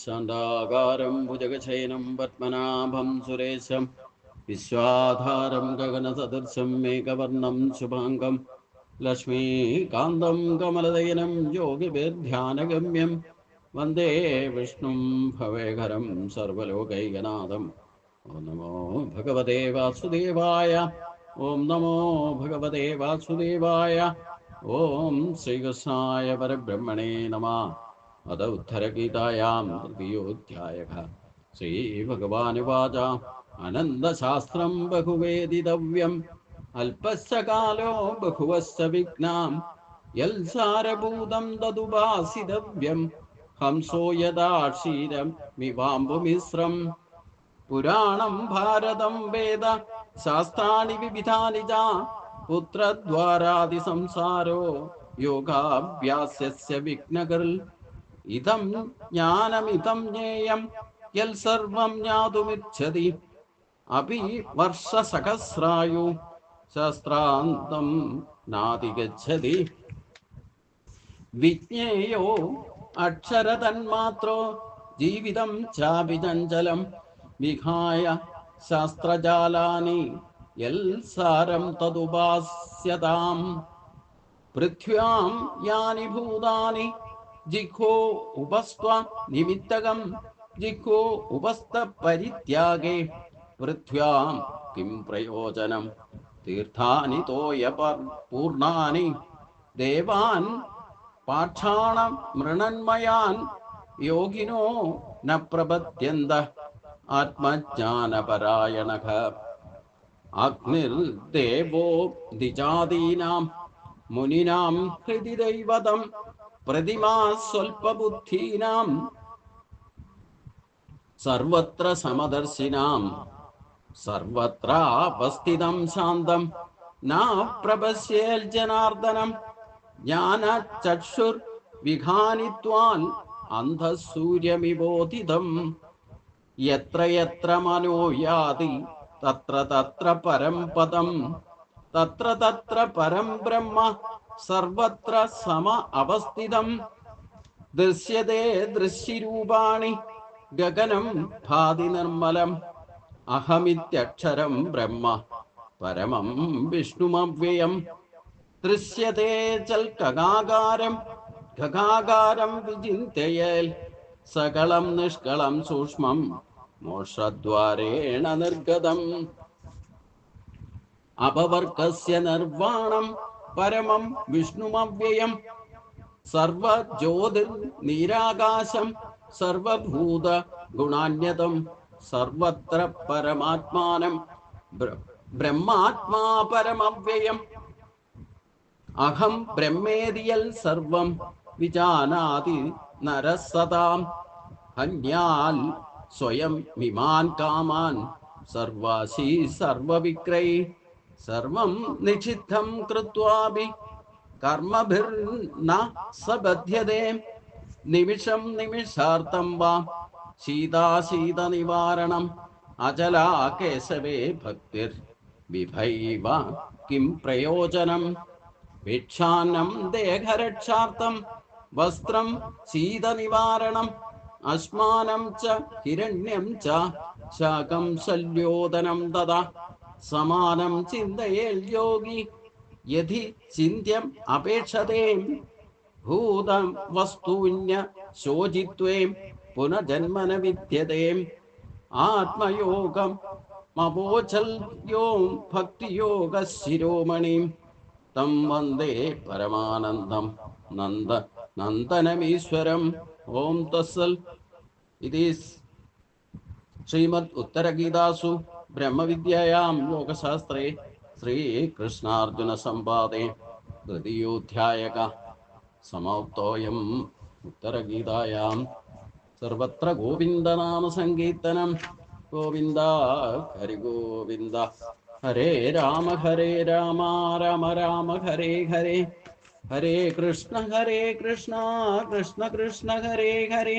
ശാന്താകാരം ഭുജഗശയനം പത്മനാഭം സുരേശം. വിശ്വാധാരം ഗഗനസദൃശം മേഘവർണം ശുഭാംഗം. ലക്ഷ്മീകാന്തം കമലതയനം യോഗിഭിർധ്യാനഗമ്യം വന്ദേ വിഷ്ണും ഭവേകരം സർവലോകൈകനാഥം. ഓം നമോ ഭഗവതേ വാസുദേവായ ഓം നമോ ഭഗവതേ വാസുദേവായ ഓം ശ്രീകൃഷ്ണായ പരബ്രഹ്മണേ നമ. अद उत्तरगीतायां तृतीयोऽध्यायः श्रीभगवानुवाच अनन्दशास्त्रं बहुवेदितव्यम् अल्पस्य कालो बहुवस्य विघ्नां यल्सारभूतं तदुपासितव्यं हंसो यदा क्षीरं मिवाम्बुमिश्रम् पुराणं भारतं वेद शास्त्राणि विविधानि च पुत्रद्वारादिसंसारो योगाभ्यासस्य विघ्नकर् ഇതം ജ്ഞാനമിതം ജ്ഞേയം യൽ സർവം ജ്ഞാതുമിച്ഛതി. അപി വർഷസഹസ്രായു ശാസ്ത്രാന്തം നാതിഗച്ഛതി വിജ്ഞേയോ അക്ഷരതന്മാത്രോ ജീവിതം ചാപിചഞ്ചലം വിഹായ ശാസ്ത്രജാലാനി യൽ സാരം തതുപാസ്യതാം പൃഥ്വ്യാം യാനി ഭൂതാനി ജിഘോ ഉപസ്ത്വ നിമിത്തകം ജിഘോ ഉപസ്ത പരിത്യാഗേ പൃഥ്വ്യാം കിം പ്രയോജനം തീർത്ഥാനി തോയ പൂർണാനി ദേവാൻ പാക്ഷാണ മൃണന്മയാൻ യോഗിനോ ന പ്രപദ്യന്ത ആത്മജ്ഞാനപരായണ അഗ്നിർദേവോ ദിജാതീനാം മുനിനാം ഹൃദി ദൈവതം പ്രതിമാ സ്വൽപ ബുദ്ധീനാം സർവത്ര സമദർശിനാം. സർവത്ര അവസ്ഥിതം ശാന്തം നാപ്രപശ്യേൽ ജനാർദ്ദനം. ജ്ഞാന ചക്ഷുർ വിഘാനിത്വാൻ അന്ധസൂര്യമിബോധിതം എത്ര എത്ര മനോയാതി തത്ര തത്ര പരം പദം. തത്ര തത്ര പരം ബ്രഹ്മ സർവത്ര സമ അവസ്ഥിതം. ദൃശ്യതേ ദൃശ്യരൂപാണി ഗഗനം ഭാതി നിർമ്മലം. അഹമിത്യക്ഷരം ബ്രഹ്മ പരമം വിഷ്ണുമവ്യയം. ദൃശ്യതേ ചൽ കഗാകാരം ഗഗാകാരം വിചിന്തയൽ. സകളം നിഷ്കളം സൂക്ഷ്മം മോഷദ്വാരേണ നിർഗതം. അപവർക്കസ്യ നിർവാണം പരമം വിഷ്ണുമവ്യയം. സർവജ്യോതിർ നീരാകാശം സർവഭൂത ഗുണാന്യതം സർവത്ര പരമാത്മാനം ബ്രഹ്മാത്മാ പരമവ്യയം. അഹം ബ്രഹ്മേരിയൽ സർവം വിജാനാതി നരസതാം ഹന്യാൽ സ്വയം വിമാൻ കാമാൻ സർവാശി സർവവിക്രയി സർവം നിഷിദ്ധം കൃത്വാപി കർമ്മഭിർന സബധ്യതേ നിമിഷം നിമിഷാർത്ഥം വാം ശീതാശീത നിവാരണം അചലാ കേശവേ ഭക്തിർ വിഭൈവ കിം പ്രയോജനം ഭിക്ഷാന്നം ദേഹരക്ഷാർത്ഥം വസ്ത്രം ശീതനിവാരണം അശ്മാനം ച ഹിരണ്യം ച ശകം ശല്യോദനം തഥാ സമാനം ചിന്തയേൽ യോഗി. യഥി ചിന്ത്യം അപേക്ഷതേം. ഭൂതം വസ്തുവിന്യ ശോചിത്വേം. പുനജന്മന വിദ്യതേം ആത്മയോഗം മപോചല്യോം ഭക്തിയോഗ ശിരോമണിം തം വന്ദേ പരമാനന്ദം. നന്ദ നന്ദനമീശ്വരം. ഓം തസ്സൽ. ഇതി ശ്രീമദ് ഉത്തരഗീതാസു. ബ്രഹ്മവിദ്യയാം യോഗശാസ്ത്രേ ശ്രീകൃഷ്ണാർജുന സമ്പാദേ തൃതീയോധ്യായക. സമാപ്തോയം ഉത്തരഗീതായാം. സർവത്ര ഗോവിന്ദനാമ സങ്കീർത്തനം ഗോവിന്ദ ഹരിഗോവിന്ദ. ഹരേ രാമ ഹരേ രാമ രാമ രാമ ഹരേ ഹരേ. ഹരേ കൃഷ്ണ ഹരേ കൃഷ്ണ കൃഷ്ണ കൃഷ്ണ ഹരേ ഹരേ.